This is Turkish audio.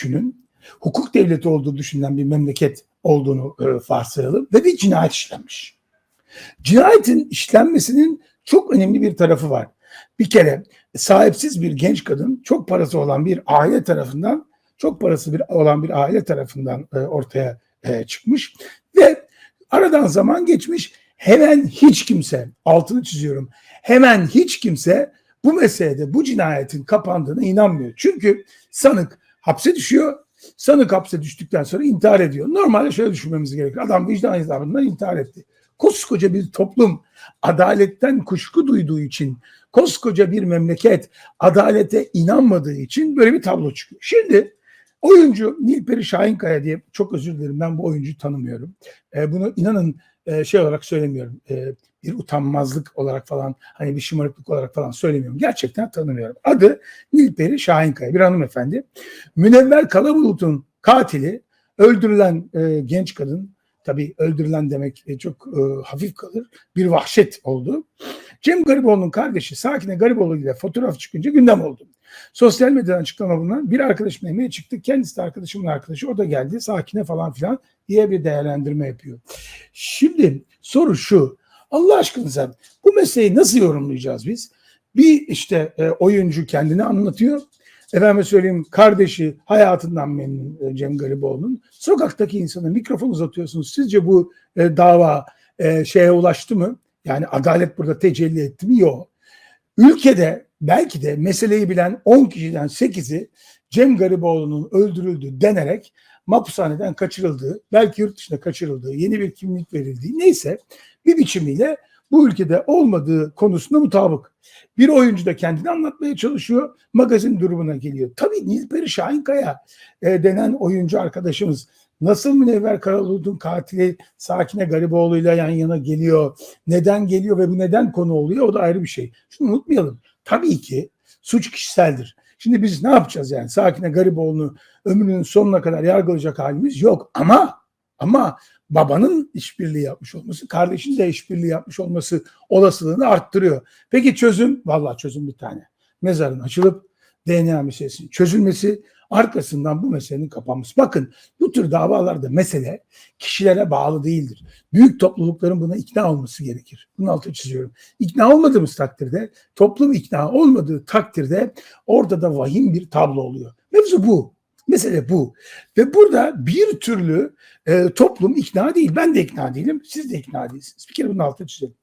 düşünün. Hukuk devleti olduğu düşünülen bir memleket olduğunu e, varsayalım ve bir cinayet işlenmiş. Cinayetin işlenmesinin çok önemli bir tarafı var. Bir kere sahipsiz bir genç kadın çok parası olan bir aile tarafından çok parası bir olan bir aile tarafından e, ortaya e, çıkmış ve aradan zaman geçmiş hemen hiç kimse altını çiziyorum hemen hiç kimse bu meselede bu cinayetin kapandığına inanmıyor. Çünkü sanık hapse düşüyor. Sanık hapse düştükten sonra intihar ediyor. Normalde şöyle düşünmemiz gerekiyor. Adam vicdan hesabından intihar etti. Koskoca bir toplum adaletten kuşku duyduğu için, koskoca bir memleket adalete inanmadığı için böyle bir tablo çıkıyor. Şimdi oyuncu Nilperi Şahinkaya diye çok özür dilerim ben bu oyuncuyu tanımıyorum. E, bunu inanın e, şey olarak söylemiyorum. E, bir utanmazlık olarak falan hani bir şımarıklık olarak falan söylemiyorum. Gerçekten tanımıyorum. Adı Nilperi Şahinkaya bir hanımefendi. Münevver Kalabulut'un katili öldürülen e, genç kadın tabii öldürülen demek e, çok e, hafif kalır. Bir vahşet oldu. Cem Gariboğlu'nun kardeşi Sakine Gariboğlu ile fotoğraf çıkınca gündem oldu. Sosyal medyadan açıklama bulunan bir arkadaşım yemeğe çıktı. Kendisi de arkadaşımın arkadaşı. O da geldi. Sakine falan filan diye bir değerlendirme yapıyor. Şimdi soru şu. Allah aşkınıza bu meseleyi nasıl yorumlayacağız biz? Bir işte e, oyuncu kendini anlatıyor. Efendime söyleyeyim kardeşi hayatından memnun e, Cem Gariboğlu'nun. Sokaktaki insana mikrofon uzatıyorsunuz. Sizce bu e, dava e, şeye ulaştı mı? Yani adalet burada tecelli etti mi? Yok. Ülkede belki de meseleyi bilen 10 kişiden 8'i Cem Gariboğlu'nun öldürüldü denerek mahpushaneden kaçırıldığı, belki yurt dışına kaçırıldığı, yeni bir kimlik verildiği neyse bir biçimiyle bu ülkede olmadığı konusunda mutabık. Bir oyuncu da kendini anlatmaya çalışıyor, magazin durumuna geliyor. Tabii Nilperi Şahinkaya e, denen oyuncu arkadaşımız nasıl Münevver Karalut'un katili Sakine Gariboğlu'yla yan yana geliyor, neden geliyor ve bu neden konu oluyor o da ayrı bir şey. Şunu unutmayalım, tabii ki suç kişiseldir. Şimdi biz ne yapacağız yani? Sakine Gariboğlu'nu ömrünün sonuna kadar yargılayacak halimiz yok. Ama ama babanın işbirliği yapmış olması, kardeşin de işbirliği yapmış olması olasılığını arttırıyor. Peki çözüm? Vallahi çözüm bir tane. Mezarın açılıp DNA meselesinin çözülmesi, arkasından bu meselenin kapanması. Bakın bu tür davalarda mesele kişilere bağlı değildir. Büyük toplulukların buna ikna olması gerekir. Bunun altını çiziyorum. İkna olmadığımız takdirde, toplum ikna olmadığı takdirde orada da vahim bir tablo oluyor. Mevzu bu. Mesele bu. Ve burada bir türlü e, toplum ikna değil. Ben de ikna değilim. Siz de ikna değilsiniz. Bir kere bunun altını çizelim.